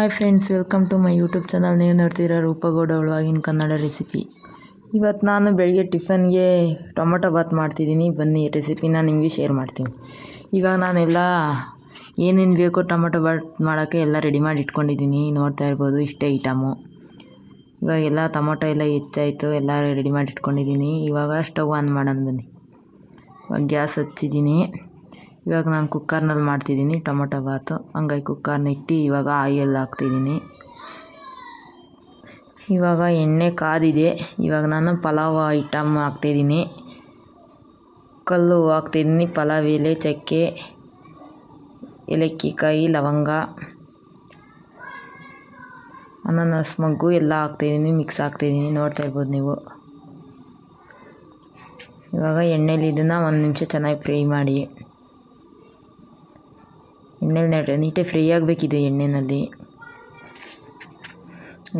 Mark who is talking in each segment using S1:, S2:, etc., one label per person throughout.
S1: Hi friends welcome to my YouTube channel ನೀವು ನೋಡ್ತಿರೋ ರೂಪಗೌಡ ಒಳವಾಗಿನ Kannada recipe ಇವತ್ತು ನಾನು ಬೆಳಗ್ಗೆ ಟಿಫನ್ಗೆ ಟೊಮೊಟೊ ಬಾತ್ ಮಾಡ್ತಿದ್ದೀನಿ. ಬನ್ನಿ ರೆಸಿಪಿನ ನಿಮಗೆ ಶೇರ್ ಮಾಡ್ತೀನಿ. ಇವಾಗ ನಾನೆಲ್ಲ ಏನೇನು ಬೇಕೋ ಟೊಮೊಟೊ ಬಾತ್ ಮಾಡೋಕ್ಕೆ ಎಲ್ಲ ರೆಡಿ ಮಾಡಿ ಇಟ್ಕೊಂಡಿದ್ದೀನಿ. ನೋಡ್ತಾ ಇರ್ಬೋದು, ಇಷ್ಟೇ ಐಟಮು ಇವಾಗೆಲ್ಲ ಟೊಮೊಟೊ ಎಲ್ಲ ಹೆಚ್ಚಾಯಿತು, ಎಲ್ಲ ರೆಡಿ ಮಾಡಿ ಇಟ್ಕೊಂಡಿದ್ದೀನಿ. ಇವಾಗ ಸ್ಟವ್ ಆನ್ ಮಾಡೋಣ ಬನ್ನಿ. ಇವಾಗ ಗ್ಯಾಸ್ ಹಚ್ಚಿದ್ದೀನಿ. ಇವಾಗ ನಾನು ಕುಕ್ಕರ್ನಲ್ಲಿ ಮಾಡ್ತಿದ್ದೀನಿ ಟೊಮೊಟೊ ಬಾತು. ಹಂಗಾಗಿ ಕುಕ್ಕರ್ನ ಇಟ್ಟು ಇವಾಗ ಆಯಿಲ್ ಹಾಕ್ತಿದ್ದೀನಿ. ಇವಾಗ ಎಣ್ಣೆ ಕಾದಿದೆ. ಇವಾಗ ನಾನು ಪಲಾವ್ ಐಟಮ್ ಹಾಕ್ತಿದ್ದೀನಿ. ಕಲ್ಲು ಹಾಕ್ತಿದ್ದೀನಿ. ಪಲಾವ್, ಎಲೆ, ಚಕ್ಕೆ, ಏಲಕ್ಕಿಕಾಯಿ, ಲವಂಗ, ಅನಾನಸ್, ಮಗ್ಗು ಎಲ್ಲ ಹಾಕ್ತಿದ್ದೀನಿ. ಮಿಕ್ಸ್ ಹಾಕ್ತಿದ್ದೀನಿ. ನೋಡ್ತಾ ಇರ್ಬೋದು ನೀವು. ಇವಾಗ ಎಣ್ಣೆಲಿ ಇದನ್ನು ಒಂದು ನಿಮಿಷ ಚೆನ್ನಾಗಿ ಫ್ರೈ ಮಾಡಿ. ಎಣ್ಣೆಲಿ ನೀಟಾಗಿ ಫ್ರೈ ಆಗಬೇಕಿದೆ ಎಣ್ಣೆಯಲ್ಲಿ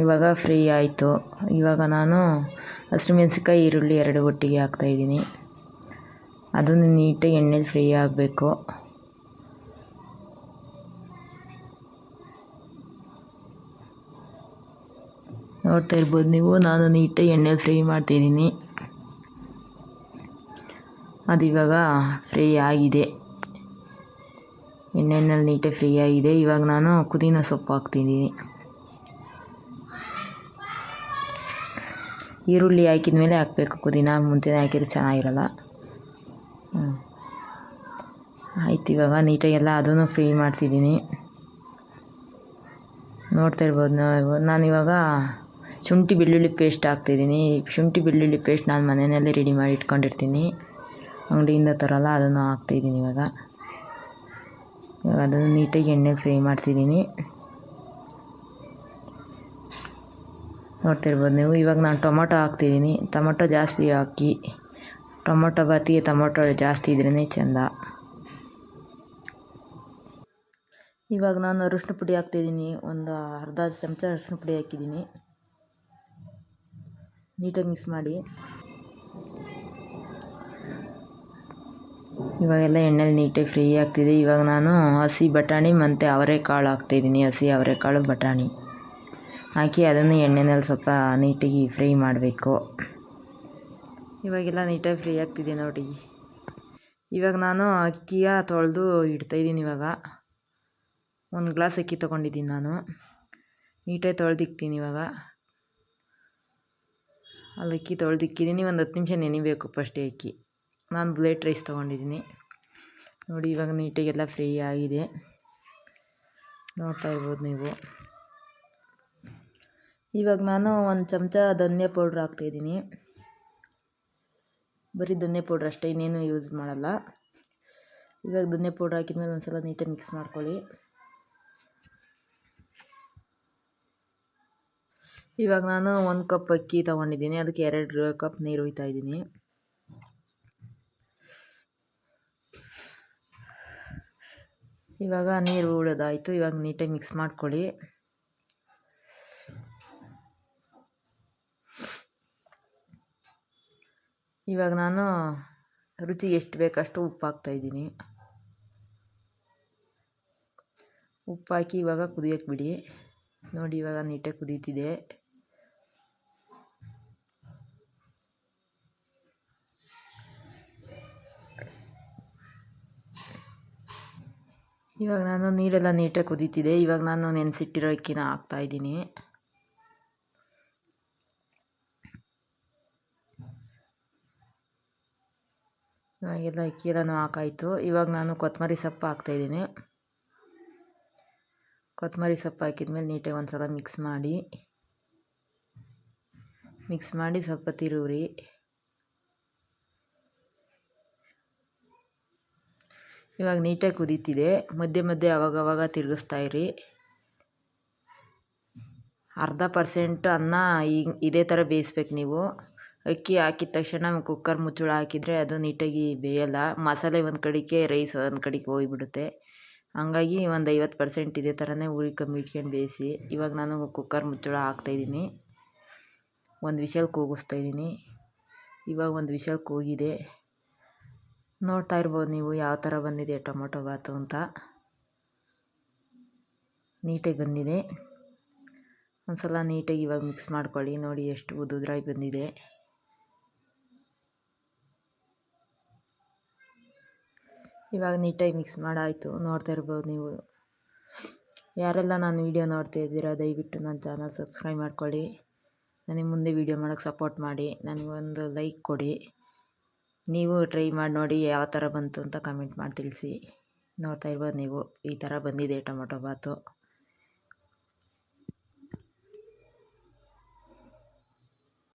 S1: ಇವಾಗ ಫ್ರೈ ಆಯಿತು. ಇವಾಗ ನಾನು ಹಸಿಮೆಣ್ಸಿಕಾಯಿ ಈರುಳ್ಳಿ ಎರಡು ಒಟ್ಟಿಗೆ ಹಾಕ್ತಾಯಿದ್ದೀನಿ ಅದನ್ನು ನೀಟಾಗಿ ಎಣ್ಣೆಲಿ ಫ್ರೈ ಆಗಬೇಕು. ನೋಡ್ತಾ ಇರ್ಬೋದು ನೀವು, ನಾನು ನೀಟಾಗಿ ಎಣ್ಣೆಲಿ ಫ್ರೈ ಮಾಡ್ತಿದ್ದೀನಿ ಅದು ಇವಾಗ ಫ್ರೈ ಆಗಿದೆ. ಎಣ್ಣೆಯಲ್ಲಿ ನೀಟೆ ಫ್ರೀ ಆಗಿದೆ. ಇವಾಗ ನಾನು ಪುದೀನ ಸೊಪ್ಪು ಹಾಕ್ತಿದ್ದೀನಿ. ಈರುಳ್ಳಿ ಹಾಕಿದ ಮೇಲೆ ಹಾಕಬೇಕು. ಪುದೀನ ಮುಂಚೆನೇ ಹಾಕಿದ್ರೆ ಚೆನ್ನಾಗಿರಲ್ಲ. ಹ್ಞೂ ಆಯ್ತು, ಇವಾಗ ನೀಟಾಗಿ ಎಲ್ಲ ಅದನ್ನು ಫ್ರೀ ಮಾಡ್ತಿದ್ದೀನಿ. ನೋಡ್ತಾ ಇರ್ಬೋದು ನಾವು. ನಾನಿವಾಗ ಶುಂಠಿ ಬೆಳ್ಳುಳ್ಳಿ ಪೇಸ್ಟ್ ಹಾಕ್ತಿದ್ದೀನಿ. ಶುಂಠಿ ಬೆಳ್ಳುಳ್ಳಿ ಪೇಸ್ಟ್ ನಾನು ಮನೆಯಲ್ಲೇ ರೆಡಿ ಮಾಡಿ ಇಟ್ಕೊಂಡಿರ್ತೀನಿ. ಅಂಗಡಿಯಿಂದ ತರೋಲ್ಲ, ಅದನ್ನು ಹಾಕ್ತಿದ್ದೀನಿ ಇವಾಗ. ಅದನ್ನು ನೀಟಾಗಿ ಎಣ್ಣೆ ಫ್ರೈ ಮಾಡ್ತಿದ್ದೀನಿ. ನೋಡ್ತಿರ್ಬೋದು ನೀವು, ಇವಾಗ ನಾನು ಟೊಮೊಟೊ ಹಾಕ್ತಿದ್ದೀನಿ. ಟೊಮೊಟೊ ಜಾಸ್ತಿ ಹಾಕಿ, ಟೊಮೊಟೊ ಬಾತಿಗೆ ಟೊಮೊಟೊ ಜಾಸ್ತಿ ಇದ್ರೇ ಚೆಂದ. ಇವಾಗ ನಾನು ಅರಿಶಿನ ಪುಡಿ ಹಾಕ್ತಿದ್ದೀನಿ. ಒಂದು ಅರ್ಧ ಚಮಚ ಅರಿಶಿನ ಪುಡಿ ಹಾಕಿದ್ದೀನಿ. ನೀಟಾಗಿ ಮಿಕ್ಸ್ ಮಾಡಿ. ಇವಾಗೆಲ್ಲ ಎಣ್ಣೆಲಿ ನೀಟಾಗಿ ಫ್ರೈ ಆಗ್ತಿದೆ. ಇವಾಗ ನಾನು ಹಸಿ ಬಟಾಣಿ ಮತ್ತು ಅವರೆಕಾಳು ಹಾಕ್ತಿದ್ದೀನಿ. ಹಸಿ ಅವರೆಕಾಳು ಬಟಾಣಿ. ಹಾಕಿ ಅದನ್ನು ಎಣ್ಣೆನಲ್ಲಿ ಸ್ವಲ್ಪ ನೀಟಾಗಿ ಫ್ರೈ ಮಾಡಬೇಕು. ಇವಾಗೆಲ್ಲ ನೀಟಾಗಿ ಫ್ರೈ ಆಗ್ತಿದೆ ನೋಡಿ. ಇವಾಗ ನಾನು ಅಕ್ಕಿಯ ತೊಳೆದು ಇಡ್ತಾಯಿದ್ದೀನಿ ಇವಾಗ. ಒಂದು ಗ್ಲಾಸ್ ಅಕ್ಕಿ ತೊಗೊಂಡಿದ್ದೀನಿ ನಾನು. ನೀಟಾಗಿ ತೊಳೆದಿಕ್ತೀನಿ ಇವಾಗ. ಅಲ್ಲಿ ಅಕ್ಕಿ ತೊಳೆದಿಕ್ಕಿದ್ದೀನಿ. ಒಂದು ಹತ್ತು ನಿಮಿಷ ನೆನಿಬೇಕು ಫಸ್ಟೇ ಅಕ್ಕಿ. ನಾನು ಬ್ಲೇಟ್ ರೈಸ್ ತೊಗೊಂಡಿದ್ದೀನಿ. ನೋಡಿ, ಇವಾಗ ನೀಟಾಗೆಲ್ಲ ಫ್ರೀ ಆಗಿದೆ. ನೋಡ್ತಾ ಇರ್ಬೋದು ನೀವು. ಇವಾಗ ನಾನು ಒಂದು ಚಮಚ ಧನ್ಯ ಪೌಡ್ರ್ ಹಾಕ್ತಾಯಿದ್ದೀನಿ ಬರೀ ಧನ್ಯ ಪೌಡ್ರ್ ಅಷ್ಟೇ, ಇನ್ನೇನು ಯೂಸ್ ಮಾಡಲ್ಲ. ಇವಾಗ ಧನ್ಯ ಪೌಡ್ರ್ ಹಾಕಿದ್ಮೇಲೆ ಒಂದು ಸಲ ನೀಟಾಗಿ ಮಿಕ್ಸ್ ಮಾಡ್ಕೊಳ್ಳಿ. ಇವಾಗ ನಾನು ಒಂದು ಕಪ್ ಅಕ್ಕಿ ತೊಗೊಂಡಿದ್ದೀನಿ, ಅದಕ್ಕೆ ಎರಡು ಕಪ್ ನೀರು ಇದ್ದೀನಿ. ಇವಾಗ ನೀರು ಉಳೋದಾಯಿತು ಇವಾಗ ನೀಟಾಗಿ ಮಿಕ್ಸ್ ಮಾಡ್ಕೊಳ್ಳಿ. ಇವಾಗ ನಾನು ರುಚಿಗೆ ಎಷ್ಟು ಬೇಕಷ್ಟು ಉಪ್ಪು ಹಾಕ್ತಾಯಿದ್ದೀನಿ ಉಪ್ಪು ಹಾಕಿ ಇವಾಗ ಕುದಿಯೋಕ್ಕೆ ಬಿಡಿ. ನೋಡಿ ಇವಾಗ ನೀಟಾಗಿ ಕುದೀತಿದೆ. ಇವಾಗ ನಾನು ನೀರೆಲ್ಲ ನೀಟಾಗಿ ಕುದೀತಿದೆ. ಇವಾಗ ನಾನು ನೆನೆಸಿಟ್ಟಿರೋ ಅಕ್ಕಿನ ಹಾಕ್ತಾಯಿದ್ದೀನಿ ಇವಾಗೆಲ್ಲ ಅಕ್ಕಿ ಎಲ್ಲನೂ ಹಾಕಾಯಿತು. ಇವಾಗ ನಾನು ಕೊತ್ತಂಬರಿ ಸೊಪ್ಪು ಹಾಕ್ತಾಯಿದ್ದೀನಿ ಕೊತ್ತಂಬರಿ ಸೊಪ್ಪು ಹಾಕಿದ್ಮೇಲೆ ನೀಟಾಗಿ ಒಂದು ಸಲ ಮಿಕ್ಸ್ ಮಾಡಿ ಮಿಕ್ಸ್ ಮಾಡಿ ಸ್ವಲ್ಪ ತಿರುವ್ರಿ. ಇವಾಗ ನೀಟಾಗಿ ಕುದೀತಿದೆ. ಮಧ್ಯೆ ಮಧ್ಯೆ ಅವಾಗವಾಗ ತಿರುಗಿಸ್ತಾ ಇರಿ. ಅರ್ಧ ಪರ್ಸೆಂಟ್ ಅನ್ನ ಈಗ ಇದೇ ಥರ ಬೇಯಿಸ್ಬೇಕು ನೀವು. ಅಕ್ಕಿ ಹಾಕಿದ ತಕ್ಷಣ ಕುಕ್ಕರ್ ಮುಚ್ಚಳ ಹಾಕಿದರೆ ಅದು ನೀಟಾಗಿ ಬೇಯಲ್ಲ. ಮಸಾಲೆ ಒಂದು ಕಡೆಗೆ, ರೈಸ್ ಒಂದು ಕಡೆಗೆ ಹೋಗಿಬಿಡುತ್ತೆ. ಹಂಗಾಗಿ ಒಂದು ಐವತ್ತು ಪರ್ಸೆಂಟ್ ಇದೇ ಥರನೇ ಉರಿ ಕಮ್ಮಿ ಇಟ್ಕೊಂಡು ಬೇಯಿಸಿ. ಇವಾಗ ನಾನು ಕುಕ್ಕರ್ ಮುಚ್ಚಳ ಹಾಕ್ತಾಯಿದ್ದೀನಿ ಒಂದು ವಿಷಲ್ ಕೂಗಿಸ್ತಾಯಿದ್ದೀನಿ ಇವಾಗ ಒಂದು ವಿಷಲ್ ಕೂಗಿದೆ. ನೋಡ್ತಾ ಇರ್ಬೋದು ನೀವು ಯಾವ ಥರ ಬಂದಿದೆ ಟೊಮೊಟೊ ಬಾತು ಅಂತ. ನೀಟಾಗಿ ಬಂದಿದೆ. ಒಂದು ಸಲ ನೀಟಾಗಿ ಇವಾಗ ಮಿಕ್ಸ್ ಮಾಡ್ಕೊಳ್ಳಿ. ನೋಡಿ ಎಷ್ಟು ಉದುದ್ರಾಗಿ ಬಂದಿದೆ. ಇವಾಗ ನೀಟಾಗಿ ಮಿಕ್ಸ್ ಮಾಡಾಯಿತು. ನೋಡ್ತಾ ಇರ್ಬೋದು ನೀವು. ಯಾರೆಲ್ಲ ನಾನು ವೀಡಿಯೋ ನೋಡ್ತಾ ಇದ್ದೀರಾ ದಯವಿಟ್ಟು ನನ್ನ ಚಾನಲ್ ಸಬ್ಸ್ಕ್ರೈಬ್ ಮಾಡ್ಕೊಳ್ಳಿ. ನನಗೆ ಮುಂದೆ ವೀಡಿಯೋ ಮಾಡೋಕ್ಕೆ ಸಪೋರ್ಟ್ ಮಾಡಿ. ನನಗೊಂದು ಲೈಕ್ ಕೊಡಿ. ನೀವು ಟ್ರೈ ಮಾಡಿ ನೋಡಿ ಯಾವ ಥರ ಬಂತು ಅಂತ ಕಮೆಂಟ್ ಮಾಡಿ ತಿಳಿಸಿ. ನೋಡ್ತಾ ಇರ್ಬೋದು ನೀವು, ಈ ಥರ ಬಂದಿದೆ ಟೊಮೊಟೊ ಬಾತು.